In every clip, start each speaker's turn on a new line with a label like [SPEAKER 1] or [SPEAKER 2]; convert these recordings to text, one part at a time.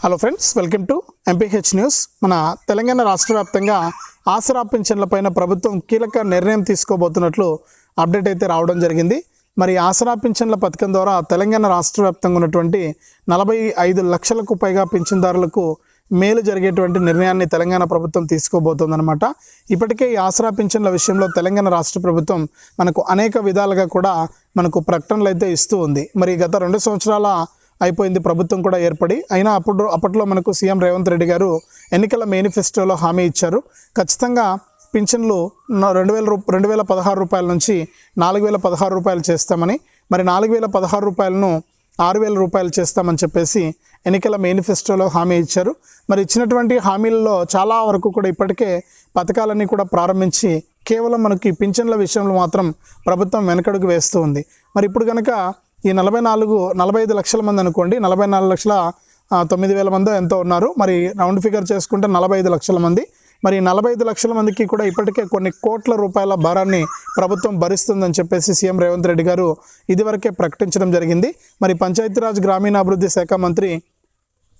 [SPEAKER 1] Hello friends welcome to MPH news మన తెలంగాణ రాష్ట్ర వ్యాప్తంగా ఆసరా పింఛన్లపైన ప్రభుత్వం కీలక నిర్ణయం తీసుకోబోతున్నట్లు అప్డేట్ అయితే రావడం జరిగింది. మరి ఆసరా పింఛన్ల పథకం ద్వారా తెలంగాణ రాష్ట్ర వ్యాప్తంగా ఉన్నటువంటి నలభై ఐదు లక్షలకు పైగా పింఛన్దారులకు మేలు జరిగేటువంటి నిర్ణయాన్ని తెలంగాణ ప్రభుత్వం తీసుకోబోతోందనమాట ఇప్పటికే ఈ ఆసరా పింఛన్ల విషయంలో తెలంగాణ రాష్ట్ర ప్రభుత్వం మనకు అనేక విధాలుగా కూడా మనకు ప్రకటనలు అయితే ఇస్తూ ఉంది. మరి గత రెండు సంవత్సరాల అయిపోయింది ప్రభుత్వం కూడా ఏర్పడి. అయినా అప్పుడు అప్పట్లో మనకు సీఎం రేవంత్ రెడ్డి గారు ఎన్నికల మేనిఫెస్టోలో హామీ ఇచ్చారు. ఖచ్చితంగా పింఛన్లు రెండు వేల రూ రెండు వేల పదహారు రూపాయల నుంచి నాలుగు వేల పదహారు రూపాయలు చేస్తామని మరి నాలుగు వేల పదహారు రూపాయలను ఆరు వేల రూపాయలు చేస్తామని చెప్పేసి ఎన్నికల మేనిఫెస్టోలో హామీ ఇచ్చారు. మరి ఇచ్చినటువంటి హామీలలో చాలా వరకు కూడా ఇప్పటికే పథకాలన్నీ కూడా ప్రారంభించి కేవలం మనకి పింఛన్ల విషయంలో మాత్రం ప్రభుత్వం వెనకడుగు వేస్తూ ఉంది. మరి ఇప్పుడు కనుక ఈ నలభై నాలుగు నలభై ఐదు లక్షల మంది అనుకోండి నలభై నాలుగు లక్షల తొమ్మిది వేల మంది ఎంతో ఉన్నారు. మరి రౌండ్ ఫిగర్ చేసుకుంటే నలభై ఐదు లక్షల మంది. మరి నలభై ఐదు లక్షల మందికి కూడా ఇప్పటికే కొన్ని కోట్ల రూపాయల భారాన్ని ప్రభుత్వం భరిస్తుందని చెప్పేసి సీఎం రేవంత్ రెడ్డి గారు ఇదివరకే ప్రకటించడం జరిగింది. మరి పంచాయతీరాజ్ గ్రామీణాభివృద్ధి శాఖ మంత్రి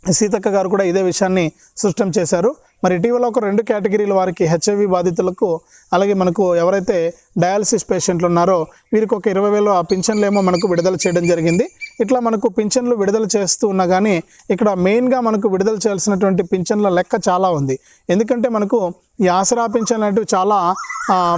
[SPEAKER 1] సీతక్క గారు కూడా ఇదే విషయాన్ని స్పష్టం చేశారు. మరి ఇటీవల ఒక రెండు కేటగిరీల వారికి హెచ్ఐవి బాధితులకు అలాగే మనకు ఎవరైతే డయాలసిస్ పేషెంట్లు ఉన్నారో వీరికి ఒక ఇరవై వేలు ఆ పింఛన్లు ఏమో మనకు విడుదల చేయడం జరిగింది. ఇట్లా మనకు పింఛన్లు విడుదల చేస్తూ ఉన్నా కానీ ఇక్కడ మెయిన్గా మనకు విడుదల చేయాల్సినటువంటి పింఛన్ల లెక్క చాలా ఉంది. ఎందుకంటే మనకు ఈ ఆసరా పింఛన్ అనేటివి చాలా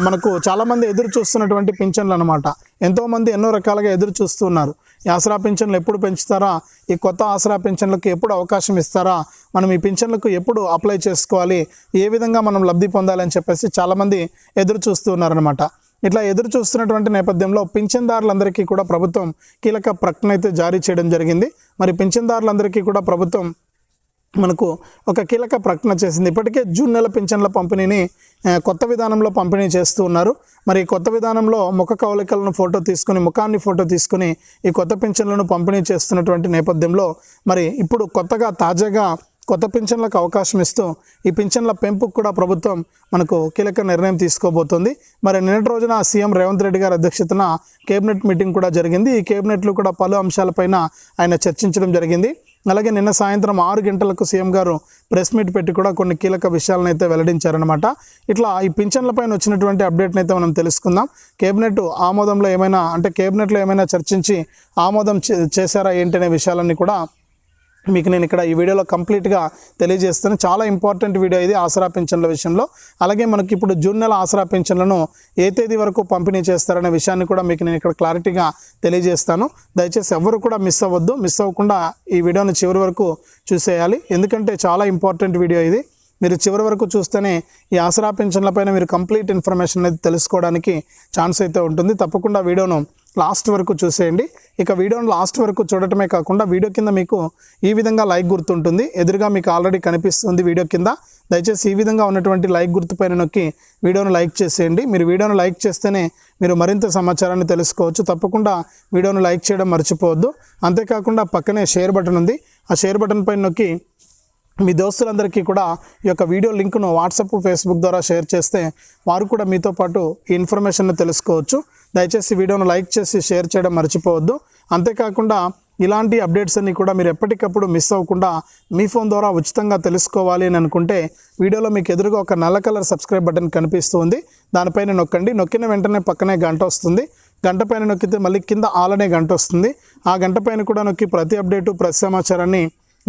[SPEAKER 1] మనకు చాలామంది ఎదురు చూస్తున్నటువంటి పింఛన్లు అనమాట ఎంతోమంది ఎన్నో రకాలుగా ఎదురు చూస్తున్నారు ఈ ఆసరా పింఛన్లు ఎప్పుడు పెంచుతారా? ఈ కొత్త ఆసరా పింఛన్లకు ఎప్పుడు అవకాశం ఇస్తారా? మనం ఈ పింఛన్లకు ఎప్పుడు అప్లై చేసుకోవాలి? ఏ విధంగా మనం లబ్ధి పొందాలని చెప్పేసి చాలామంది ఎదురు చూస్తూ ఉన్నారనమాట ఇట్లా ఎదురు చూస్తున్నటువంటి నేపథ్యంలో పింఛన్దారులందరికీ కూడా ప్రభుత్వం కీలక ప్రకటన అయితే జారీ చేయడం జరిగింది. మరి పింఛన్దారులందరికీ కూడా ప్రభుత్వం మనకు ఒక కీలక ప్రకటన చేసింది. ఇప్పటికే జూన్ నెల పింఛన్ల పంపిణీని కొత్త విధానంలో పంపిణీ చేస్తూ ఉన్నారు. మరి కొత్త విధానంలో ముఖ కవలికలను ఫోటో తీసుకుని ముఖాన్ని ఫోటో తీసుకుని ఈ కొత్త పింఛన్లను పంపిణీ చేస్తున్నటువంటి నేపథ్యంలో మరి ఇప్పుడు కొత్తగా తాజాగా కొత్త పింఛన్లకు అవకాశం ఇస్తూ ఈ పింఛన్ల పెంపుకు కూడా ప్రభుత్వం మనకు కీలక నిర్ణయం తీసుకోబోతోంది. మరి నిన్నటి రోజున సీఎం రేవంత్ రెడ్డి గారి అధ్యక్షతన కేబినెట్ మీటింగ్ కూడా జరిగింది. ఈ కేబినెట్లో కూడా పలు అంశాలపైన ఆయన చర్చించడం జరిగింది. అలాగే నిన్న సాయంత్రం ఆరు గంటలకు సీఎం గారు ప్రెస్ మీట్ పెట్టి కూడా కొన్ని కీలక విషయాలను అయితే వెల్లడించారనమాట ఇట్లా ఈ పింఛన్లపైన వచ్చినటువంటి అప్డేట్ని అయితే మనం తెలుసుకుందాం. కేబినెట్ ఆమోదంలో ఏమైనా అంటే కేబినెట్లో ఏమైనా చర్చించి ఆమోదం చే- చేశారా ఏంటనే విషయాలన్నీ కూడా మీకు నేను ఇక్కడ ఈ వీడియోలో కంప్లీట్గా తెలియజేస్తాను. చాలా ఇంపార్టెంట్ వీడియో ఇది ఆసరా పెన్షన్ల విషయంలో. అలాగే మనకి ఇప్పుడు జూన్ నెల ఆసరా పెన్షన్లను ఏ తేదీ వరకు పంపిణీ చేస్తారనే విషయాన్ని కూడా మీకు నేను ఇక్కడ క్లారిటీగా తెలియజేస్తాను. దయచేసి ఎవరు కూడా మిస్ అవ్వద్దు. మిస్ అవ్వకుండా ఈ వీడియోని చివరి వరకు చూసేయాలి. ఎందుకంటే చాలా ఇంపార్టెంట్ వీడియో ఇది. మీరు చివరి వరకు చూస్తేనే ఈ ఆసరా పెన్షన్లపైన మీరు కంప్లీట్ ఇన్ఫర్మేషన్ అనేది తెలుసుకోవడానికి ఛాన్స్ అయితే ఉంటుంది. తప్పకుండా వీడియోను లాస్ట్ వరకు చూసేయండి. ఇక వీడియోను లాస్ట్ వరకు చూడటమే కాకుండా వీడియో కింద మీకు ఈ విధంగా లైక్ గుర్తుంటుంది. ఎదురుగా మీకు ఆల్రెడీ కనిపిస్తుంది వీడియో కింద. దయచేసి ఈ విధంగా ఉన్నటువంటి లైక్ గుర్తుపైన నొక్కి వీడియోను లైక్ చేసేయండి. మీరు వీడియోను లైక్ చేస్తేనే మీరు మరింత సమాచారాన్ని తెలుసుకోవచ్చు. తప్పకుండా వీడియోను లైక్ చేయడం మర్చిపోవద్దు. అంతేకాకుండా పక్కనే షేర్ బటన్ ఉంది. ఆ షేర్ బటన్ పైన నొక్కి మీ దోస్తులందరికీ కూడా ఈ యొక్క వీడియో లింక్ను వాట్సాప్ ఫేస్బుక్ ద్వారా షేర్ చేస్తే వారు కూడా మీతో పాటు ఈ ఇన్ఫర్మేషన్ను తెలుసుకోవచ్చు. దయచేసి వీడియోను లైక్ చేసి షేర్ చేయడం మర్చిపోవద్దు. అంతేకాకుండా ఇలాంటి అప్డేట్స్ అన్ని కూడా మీరు ఎప్పటికప్పుడు మిస్ అవ్వకుండా మీ ఫోన్ ద్వారా ఉచితంగా తెలుసుకోవాలి అని అనుకుంటే వీడియోలో మీకు ఎదురుగా ఒక నల్ల కలర్ సబ్స్క్రైబ్ బటన్ కనిపిస్తుంది. దానిపైన నొక్కండి. నొక్కిన వెంటనే పక్కనే గంట వస్తుంది. గంట పైన నొక్కితే మళ్ళీ కింద ఆలనే గంట వస్తుంది. ఆ గంట పైన కూడా నొక్కి ప్రతి అప్డేటు ప్రతి సమాచారాన్ని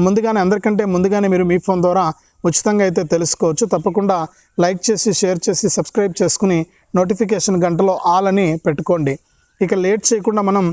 [SPEAKER 1] ముందుగానే అందరికంటే ముందుగానే మీరు మీ ఫోన్ ద్వారా ఉచితంగా అయితే తెలుసుకోవచ్చు. తప్పకుండా లైక్ చేసి షేర్ చేసి సబ్స్క్రైబ్ చేసుకుని నోటిఫికేషన్ గంటలో ఆల్ అని పెట్టుకోండి. ఇక లేట్ చేయకుండా మనం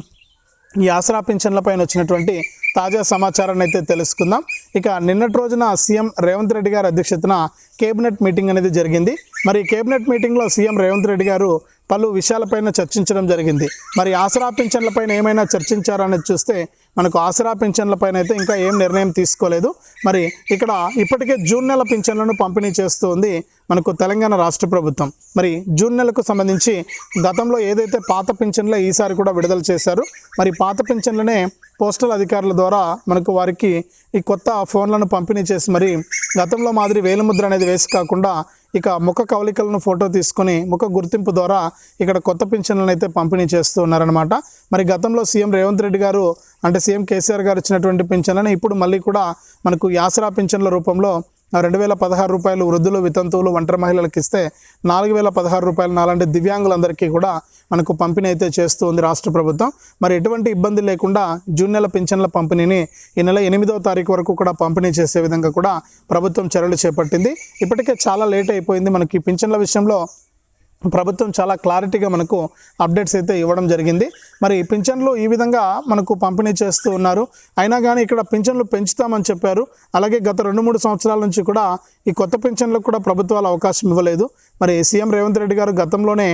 [SPEAKER 1] ఈ ఆసరా పింఛన్లపైన వచ్చినటువంటి తాజా సమాచారాన్ని అయితే తెలుసుకుందాం. ఇక నిన్నటి రోజున సీఎం రేవంత్ రెడ్డి గారి అధ్యక్షతన కేబినెట్ మీటింగ్ అనేది జరిగింది. మరి కేబినెట్ మీటింగ్లో సీఎం రేవంత్ రెడ్డి గారు పలు విషయాలపైన చర్చించడం జరిగింది. మరి ఆసరా పింఛన్లపైన ఏమైనా చర్చించారనేది చూస్తే మనకు ఆసరా పింఛన్లపైన అయితే ఇంకా ఏం నిర్ణయం తీసుకోలేదు. మరి ఇక్కడ ఇప్పటికే జూన్ నెల పింఛన్లను పంపిణీ చేస్తుంది మనకు తెలంగాణ రాష్ట్ర ప్రభుత్వం. మరి జూన్ నెలకు సంబంధించి గతంలో ఏదైతే పాత పింఛన్లే ఈసారి కూడా విడుదల చేశారు. మరి పాత పింఛన్లనే పోస్టల్ అధికారుల ద్వారా మనకు వారికి ఈ కొత్త ఫోన్లను పంపిణీ చేసి మరి గతంలో మాదిరి వేలిముద్ర అనేది వేసి కాకుండా ఇక ముఖ కవలికలను ఫోటో తీసుకొని ముఖ గుర్తింపు ద్వారా ఇక్కడ కొత్త పింఛన్లను అయితే పంపిణీ చేస్తూ ఉన్నారనమాట మరి గతంలో సీఎం రేవంత్ రెడ్డి గారు అంటే సీఎం కేసీఆర్ గారు ఇచ్చినటువంటి పింఛన్లను ఇప్పుడు మళ్ళీ కూడా మనకు యాసరా పింఛన్ల రూపంలో రెండు వేల పదహారు రూపాయలు వృద్ధులు వితంతువులు ఒంటరి మహిళలకు ఇస్తే నాలుగు వేల పదహారు రూపాయలు నాలాంటి దివ్యాంగులందరికీ కూడా మనకు పంపిణీ అయితే చేస్తూ ఉంది రాష్ట్ర ప్రభుత్వం. మరి ఎటువంటి ఇబ్బంది లేకుండా జూన్ నెల పింఛన్ల పంపిణీని ఈ నెల ఎనిమిదవ తారీఖు వరకు కూడా పంపిణీ చేసే విధంగా కూడా ప్రభుత్వం చర్యలు చేపట్టింది. ఇప్పటికే చాలా లేట్ అయిపోయింది మనకి పింఛన్ల విషయంలో. ప్రభుత్వం చాలా క్లారిటీగా మనకు అప్డేట్స్ అయితే ఇవ్వడం జరిగింది. మరి పింఛన్లు ఈ విధంగా మనకు పంపిణీ చేస్తూ ఉన్నారు. అయినా కానీ ఇక్కడ పింఛన్లు పెంచుతామని చెప్పారు. అలాగే గత రెండు మూడు సంవత్సరాల నుంచి కూడా ఈ కొత్త పింఛన్లకు కూడా ప్రభుత్వాలు అవకాశం ఇవ్వలేదు. మరి సీఎం రేవంత్ రెడ్డి గారు గతంలోనే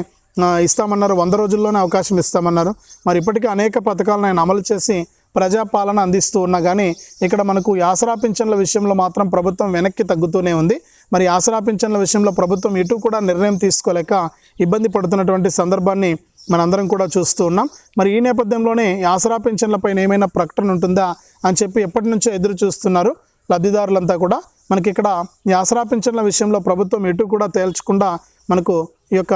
[SPEAKER 1] ఇస్తామన్నారు. వంద రోజుల్లోనే అవకాశం ఇస్తామన్నారు. మరి ఇప్పటికీ అనేక పథకాలను ఆయన అమలు చేసి ప్రజాపాలన అందిస్తూ ఉన్నా కానీ ఇక్కడ మనకు యాసరా పింఛన్ల విషయంలో మాత్రం ప్రభుత్వం వెనక్కి తగ్గుతూనే ఉంది. మరి ఆసరా పింఛన్ల విషయంలో ప్రభుత్వం ఇటు కూడా నిర్ణయం తీసుకోలేక ఇబ్బంది పడుతున్నటువంటి సందర్భాన్ని మనందరం కూడా చూస్తూ ఉన్నాం. మరి ఈ నేపథ్యంలోనే ఆసరా పింఛన్లపైన ఏమైనా ప్రకటన ఉంటుందా అని చెప్పి ఎప్పటి నుంచో ఎదురు చూస్తున్నారు లబ్ధిదారులంతా కూడా. మనకి ఇక్కడ ఈ ఆసరా పింఛన్ల విషయంలో ప్రభుత్వం ఎటు కూడా తేల్చకుండా మనకు ఈ యొక్క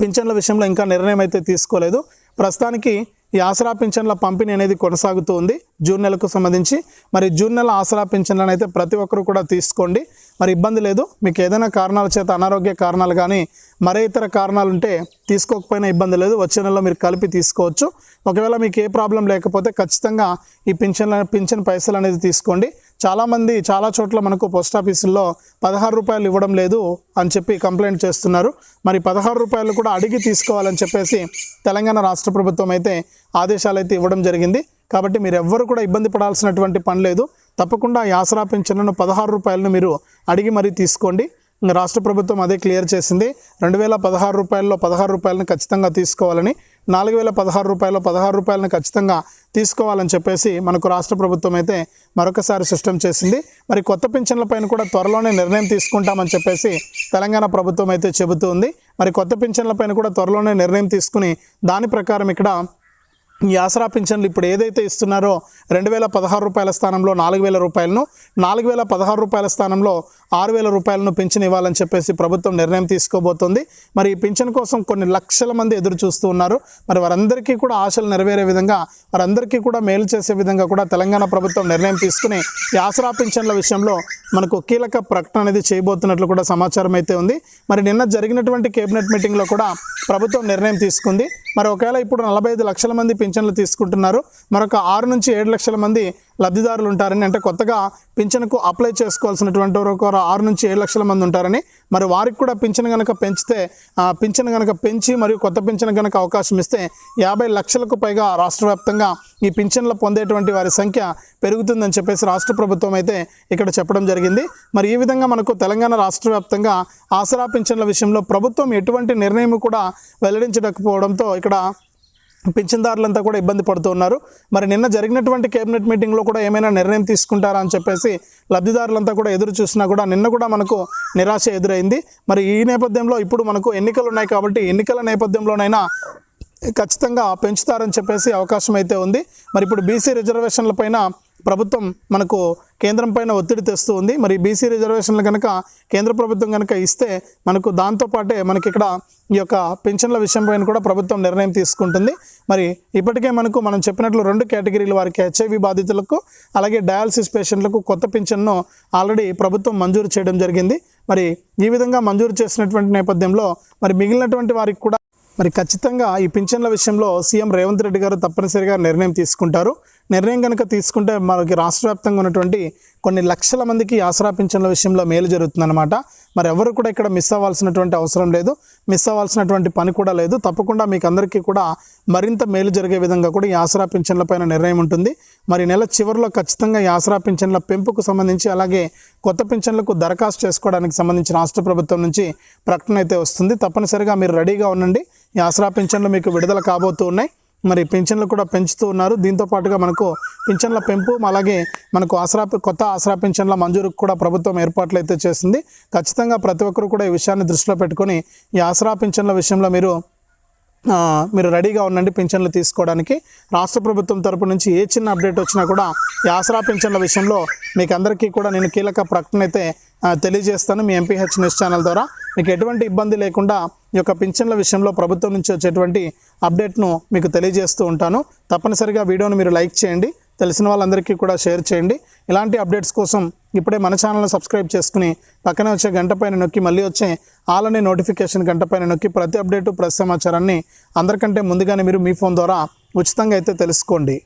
[SPEAKER 1] పింఛన్ల విషయంలో ఇంకా నిర్ణయం అయితే తీసుకోలేదు. ప్రస్తుతానికి ఈ ఆసరా పింఛన్ల పంపిణీ అనేది కొనసాగుతూ ఉంది జూన్ నెలకు సంబంధించి మరి జూన్ నెల ఆసరా పింఛన్లను అయితే ప్రతి ఒక్కరు కూడా తీసుకోండి. మరి ఇబ్బంది లేదు. మీకు ఏదైనా కారణాల చేత అనారోగ్య కారణాలు కానీ మరే ఇతర కారణాలు ఉంటే తీసుకోకపోయినా ఇబ్బంది లేదు. వచ్చే నెలలో మీరు కలిపి తీసుకోవచ్చు. ఒకవేళ మీకు ఏ ప్రాబ్లం లేకపోతే ఖచ్చితంగా ఈ పింఛన్ల పింఛన్ పైసలు అనేది తీసుకోండి. చాలామంది చాలా చోట్ల మనకు పోస్ట్ ఆఫీసుల్లో పదహారు రూపాయలు ఇవ్వడం లేదు అని చెప్పి కంప్లైంట్ చేస్తున్నారు. మరి పదహారు రూపాయలు కూడా అడిగి తీసుకోవాలని చెప్పేసి తెలంగాణ రాష్ట్ర ప్రభుత్వం అయితే ఆదేశాలు అయితే ఇవ్వడం జరిగింది. కాబట్టి మీరు ఎవ్వరు కూడా ఇబ్బంది పడాల్సినటువంటి పని లేదు. తప్పకుండా యాసరా పింఛన్ను పదహారు రూపాయలను మీరు అడిగి మరీ తీసుకోండి. రాష్ట్ర ప్రభుత్వం అదే క్లియర్ చేసింది. రెండు వేల పదహారు రూపాయల్లో పదహారు రూపాయలను ఖచ్చితంగా తీసుకోవాలని నాలుగు వేల పదహారు రూపాయల్లో పదహారు రూపాయలను ఖచ్చితంగా తీసుకోవాలని చెప్పేసి మనకు రాష్ట్ర ప్రభుత్వం అయితే మరొకసారి సిస్టమ్ చేసింది. మరి కొత్త పింఛన్లపైన కూడా త్వరలోనే నిర్ణయం తీసుకుంటామని చెప్పేసి తెలంగాణ ప్రభుత్వం అయితే చెబుతూ ఉంది. మరి కొత్త పింఛన్లపైన కూడా త్వరలోనే నిర్ణయం తీసుకుని దాని ప్రకారం ఇక్కడ ఈ ఆసరా పింఛన్లు ఇప్పుడు ఏదైతే ఇస్తున్నారో రెండు వేల పదహారు రూపాయల స్థానంలో నాలుగు వేల రూపాయలను నాలుగు వేల పదహారు రూపాయల స్థానంలో ఆరు వేల రూపాయలను పింఛన్ ఇవ్వాలని చెప్పేసి ప్రభుత్వం నిర్ణయం తీసుకోబోతోంది. మరి ఈ పింఛన్ కోసం కొన్ని లక్షల మంది ఎదురు చూస్తూ ఉన్నారు. మరి వారందరికీ కూడా ఆశలు నెరవేరే విధంగా వారందరికీ కూడా మేలు చేసే విధంగా కూడా తెలంగాణ ప్రభుత్వం నిర్ణయం తీసుకుని ఈ ఆసరా పింఛన్ల విషయంలో మనకు కీలక ప్రకటన అనేది చేయబోతున్నట్లు కూడా సమాచారం అయితే ఉంది. మరి నిన్న జరిగినటువంటి కేబినెట్ మీటింగ్లో కూడా ప్రభుత్వం నిర్ణయం తీసుకుంది. మరి ఒకవేళ ఇప్పుడు నలభై ఐదు లక్షల మంది పింఛన్లు తీసుకుంటున్నారు. మరొక ఆరు నుంచి ఏడు లక్షల మంది లబ్ధిదారులు ఉంటారని అంటే కొత్తగా పింఛన్కు అప్లై చేసుకోవాల్సినటువంటి ఒక ఆరు నుంచి ఏడు లక్షల మంది ఉంటారని మరి వారికి కూడా పింఛన్ కనుక పెంచితే పింఛన్ కనుక పెంచి మరియు కొత్త పింఛన్ కనుక అవకాశం ఇస్తే యాభై లక్షలకు పైగా రాష్ట్ర వ్యాప్తంగా ఈ పింఛన్లు పొందేటువంటి వారి సంఖ్య పెరుగుతుందని చెప్పేసి రాష్ట్ర ప్రభుత్వం అయితే ఇక్కడ చెప్పడం జరిగింది. మరి ఈ విధంగా మనకు తెలంగాణ రాష్ట్ర వ్యాప్తంగా ఆసరా పింఛన్ల విషయంలో ప్రభుత్వం ఎటువంటి నిర్ణయం కూడా వెల్లడించకపోవడంతో ఇక్కడ పింఛన్దారులంతా కూడా ఇబ్బంది పడుతూ ఉన్నారు. మరి నిన్న జరిగినటువంటి కేబినెట్ మీటింగ్లో కూడా ఏమైనా నిర్ణయం తీసుకుంటారా అని చెప్పేసి లబ్ధిదారులంతా కూడా ఎదురు చూసినా కూడా నిన్న కూడా మనకు నిరాశ ఎదురైంది. మరి ఈ నేపథ్యంలో ఇప్పుడు మనకు ఎన్నికలు ఉన్నాయి కాబట్టి ఎన్నికల నేపథ్యంలోనైనా ఖచ్చితంగా పెంచుతారని చెప్పేసి అవకాశం అయితే ఉంది. మరి ఇప్పుడు బీసీ రిజర్వేషన్ల పైన ప్రభుత్వం మనకు కేంద్రం పైన ఒత్తిడి తెస్తూ ఉంది. మరి బీసీ రిజర్వేషన్లు కనుక కేంద్ర ప్రభుత్వం కనుక ఇస్తే మనకు దాంతోపాటే మనకి ఇక్కడ ఈ యొక్క పెన్షన్ల విషయం పైన కూడా ప్రభుత్వం నిర్ణయం తీసుకుంటుంది. మరి ఇప్పటికే మనకు మనం చెప్పినట్లు రెండు కేటగిరీల వారికి హెచ్ఐవి బాధితులకు అలాగే డయాలసిస్ పేషెంట్లకు కొత్త పింఛన్ను ఆల్రెడీ ప్రభుత్వం మంజూరు చేయడం జరిగింది. మరి ఈ విధంగా మంజూరు చేసినటువంటి నేపథ్యంలో మరి మిగిలినటువంటి వారికి కూడా మరి ఖచ్చితంగా ఈ పింఛన్ల విషయంలో సీఎం రేవంత్ రెడ్డి గారు తప్పనిసరిగా నిర్ణయం తీసుకుంటారు. నిర్ణయం కనుక తీసుకుంటే మనకి రాష్ట్ర వ్యాప్తంగా ఉన్నటువంటి కొన్ని లక్షల మందికి ఆసరా పింఛన్ల విషయంలో మేలు జరుగుతుందన్నమాట. మరి ఎవరు కూడా ఇక్కడ మిస్ అవ్వాల్సినటువంటి అవసరం లేదు. మిస్ అవ్వాల్సినటువంటి పని కూడా లేదు. తప్పకుండా మీకు అందరికీ కూడా మరింత మేలు జరిగే విధంగా కూడా ఈ ఆసరా పింఛన్ల పైన నిర్ణయం ఉంటుంది. మరి నెల చివరిలో ఖచ్చితంగా ఈ ఆసరా పింఛన్ల పెంపుకు సంబంధించి అలాగే కొత్త పింఛన్లకు దరఖాస్తు చేసుకోవడానికి సంబంధించి రాష్ట్ర ప్రభుత్వం నుంచి ప్రకటన అయితే వస్తుంది. తప్పనిసరిగా మీరు రెడీగా ఉండండి. ఈ ఆసరా పింఛన్లు మీకు విడుదల కాబోతూ ఉన్నాయి. మరి పింఛన్లు కూడా పెంచుతూ ఉన్నారు. దీంతో పాటుగా మనకు పింఛన్ల పెంపు అలాగే మనకు ఆసరా కొత్త ఆసరా పింఛన్ల మంజూరుకు కూడా ప్రభుత్వం ఏర్పాట్లు అయితే చేసింది. ఖచ్చితంగా ప్రతి ఒక్కరు కూడా ఈ విషయాన్ని దృష్టిలో పెట్టుకొని ఈ ఆసరా పింఛన్ల విషయంలో మీరు మీరు రెడీగా ఉండండి పింఛన్లు తీసుకోవడానికి. రాష్ట్ర ప్రభుత్వం తరపు నుంచి ఏ చిన్న అప్డేట్ వచ్చినా కూడా ఈ ఆసరా పింఛన్ల విషయంలో మీకు అందరికీ కూడా నేను కీలక ప్రకటన అయితే తెలియజేస్తాను మీ ఎంపీహెచ్ న్యూస్ ఛానల్ ద్వారా. మీకు ఎటువంటి ఇబ్బంది లేకుండా ఈ యొక్క పింఛన్ల విషయంలో ప్రభుత్వం నుంచి వచ్చేటువంటి అప్డేట్ను మీకు తెలియజేస్తూ ఉంటాను. తప్పనిసరిగా వీడియోను మీరు లైక్ చేయండి తెలిసిన వాళ్ళందరికీ కూడా షేర్ చేయండి. ఇలాంటి అప్డేట్స్ కోసం ఇప్పుడే మన ఛానల్ని సబ్స్క్రైబ్ చేసుకుని పక్కనే వచ్చే గంట పైన నొక్కి మళ్ళీ వచ్చే ఆలనే నోటిఫికేషన్ గంట పైన నొక్కి ప్రతి అప్డేటు ప్రతి సమాచారాన్ని అందరికంటే ముందుగానే మీరు మీ ఫోన్ ద్వారా ఉచితంగా అయితే తెలుసుకోండి.